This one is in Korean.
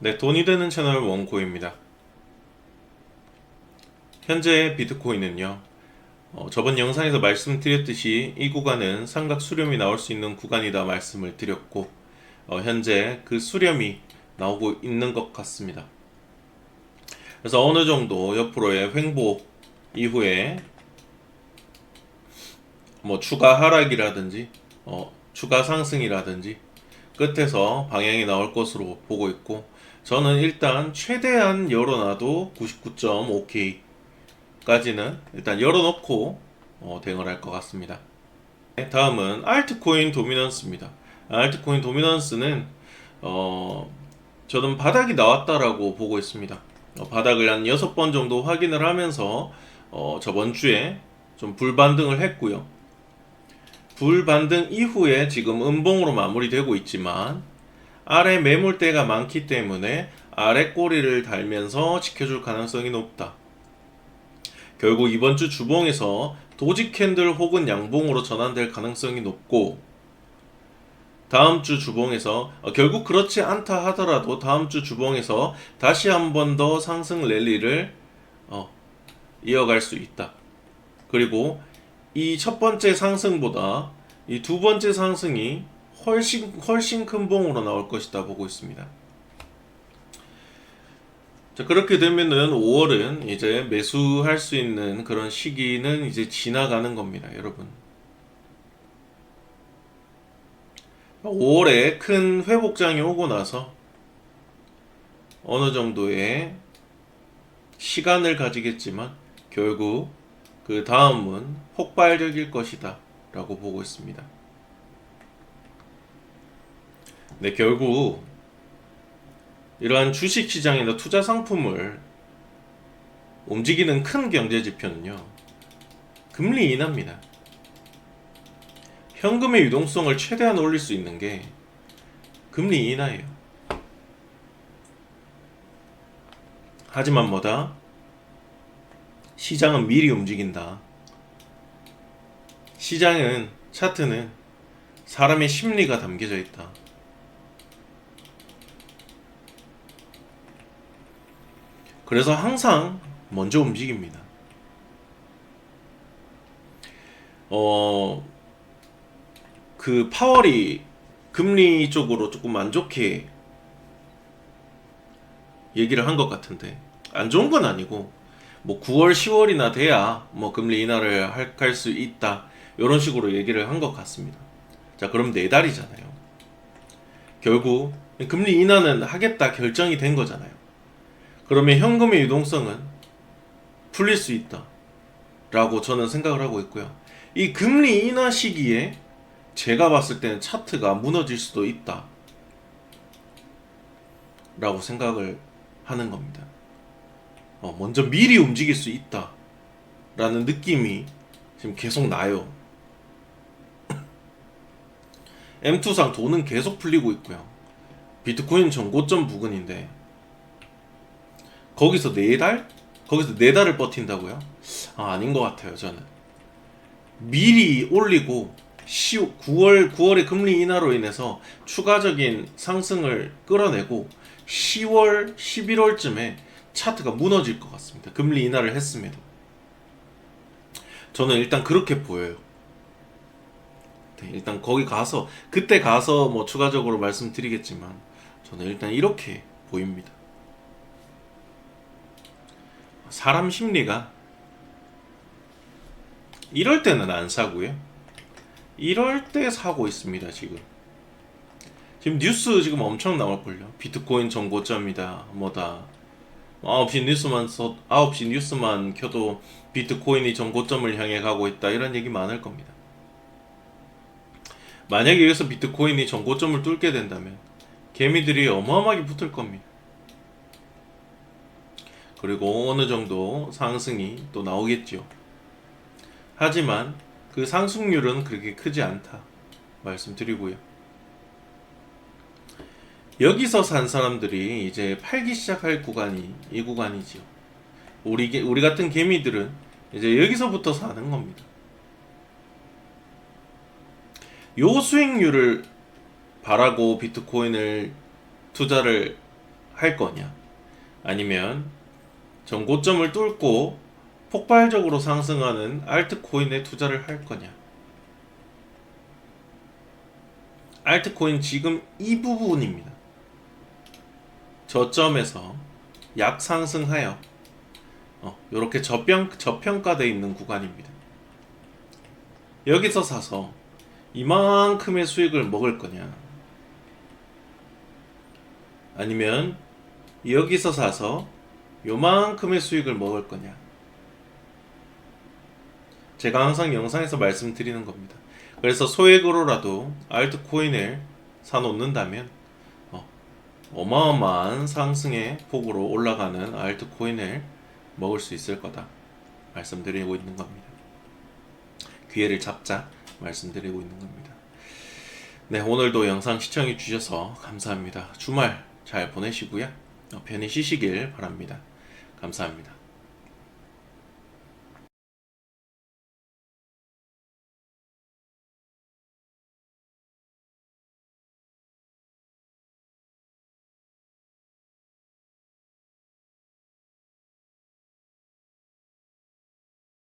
네, 돈이 되는 채널 원고입니다. 현재 비트코인은요, 어, 저번 영상에서 말씀드렸듯이 이 구간은 삼각 수렴이 나올 수 있는 구간이다 말씀을 드렸고, 어, 현재 그 수렴이 나오고 있는 것 같습니다. 그래서 어느 정도 옆으로의 횡보 이후에 뭐 추가 하락이라든지 어, 추가 상승이라든지 끝에서 방향이 나올 것으로 보고 있고 저는 일단 최대한 열어놔도 99.5K까지는 일단 열어놓고 어, 대응을 할 것 같습니다. 네, 다음은 알트코인 도미넌스입니다. 알트코인 도미넌스는 어, 저는 바닥이 나왔다라고 보고 있습니다. 어, 바닥을 한 6번 정도 확인을 하면서 어, 저번 주에 좀 불반등을 했고요. 불반등 이후에 지금 음봉으로 마무리되고 있지만 아래 매물대가 많기 때문에 아래 꼬리를 달면서 지켜줄 가능성이 높다. 결국 이번 주 주봉에서 도지 캔들 혹은 양봉으로 전환될 가능성이 높고 다음 주 주봉에서 어, 결국 그렇지 않다 하더라도 다음 주 주봉에서 다시 한 번 더 상승 랠리를 어, 이어갈 수 있다. 그리고 이 첫 번째 상승보다 이 두 번째 상승이 훨씬 훨씬 큰 봉으로 나올 것이다 보고 있습니다. 자, 그렇게 되면은 5월은 이제 매수할 수 있는 그런 시기는 이제 지나가는 겁니다, 여러분. 5월에 큰 회복장이 오고 나서 어느 정도의 시간을 가지겠지만 결국 그 다음은 폭발적일 것이다 라고 보고 있습니다. 네, 결국 이러한 주식 시장이나 투자 상품을 움직이는 큰 경제 지표는요. 금리 인하입니다. 현금의 유동성을 최대한 올릴 수 있는 게 금리 인하예요. 하지만 뭐다? 시장은 미리 움직인다. 시장은 차트는 사람의 심리가 담겨져 있다. 그래서 항상 먼저 움직입니다. 어, 그 파월이 금리 쪽으로 조금 안 좋게 얘기를 한 것 같은데 안 좋은 건 아니고 뭐 9월 10월이나 돼야 뭐 금리 인하를 할 수 있다 이런 식으로 얘기를 한 것 같습니다. 자 그럼 네 달이잖아요. 결국 금리 인하는 하겠다 결정이 된 거잖아요. 그러면 현금의 유동성은 풀릴 수 있다. 라고 저는 생각을 하고 있고요. 이 금리 인하 시기에 제가 봤을 때는 차트가 무너질 수도 있다. 라고 생각을 하는 겁니다. 어, 먼저 미리 움직일 수 있다. 라는 느낌이 지금 계속 나요. M2상 돈은 계속 풀리고 있고요. 비트코인 전고점 부근인데 거기서 네 달? 거기서 네 달을 버틴다고요? 아, 아닌 것 같아요, 저는. 미리 올리고 10, 9월 9월의 금리 인하로 인해서 추가적인 상승을 끌어내고 10월 11월쯤에 차트가 무너질 것 같습니다. 금리 인하를 했음에도. 저는 일단 그렇게 보여요. 네, 일단 거기 가서 그때 가서 뭐 추가적으로 말씀드리겠지만 저는 일단 이렇게 보입니다. 사람 심리가 이럴 때는 안 사고요. 이럴 때 사고 있습니다, 지금. 지금 뉴스 지금 엄청 나올걸요. 비트코인 정고점이다, 뭐다. 9시 뉴스만 써, 9시 뉴스만 켜도 비트코인이 정고점을 향해 가고 있다. 이런 얘기 많을 겁니다. 만약에 여기서 비트코인이 정고점을 뚫게 된다면 개미들이 어마어마하게 붙을 겁니다. 그리고 어느 정도 상승이 또 나오겠죠. 하지만 그 상승률은 그렇게 크지 않다 말씀드리고요. 여기서 산 사람들이 이제 팔기 시작할 구간이 이 구간이죠. 우리 개- 우리 같은 개미들은 이제 여기서부터 사는 겁니다. 요 수익률을 바라고 비트코인을 투자를 할 거냐 아니면 전고점을 뚫고 폭발적으로 상승하는 알트코인에 투자를 할 거냐 알트코인 지금 이 부분입니다. 저점에서 약 상승하여 어, 이렇게 저평 저평가되어 있는 구간입니다. 여기서 사서 이만큼의 수익을 먹을 거냐? 아니면 여기서 사서 요만큼의 수익을 먹을 거냐? 제가 항상 영상에서 말씀드리는 겁니다. 그래서 소액으로라도 알트코인을 사놓는다면 어, 어마어마한 상승의 폭으로 올라가는 알트코인을 먹을 수 있을 거다 말씀드리고 있는 겁니다. 기회를 잡자 말씀드리고 있는 겁니다. 네, 오늘도 영상 시청해 주셔서 감사합니다. 주말 잘 보내시고요. 어, 편히 쉬시길 바랍니다. 감사합니다.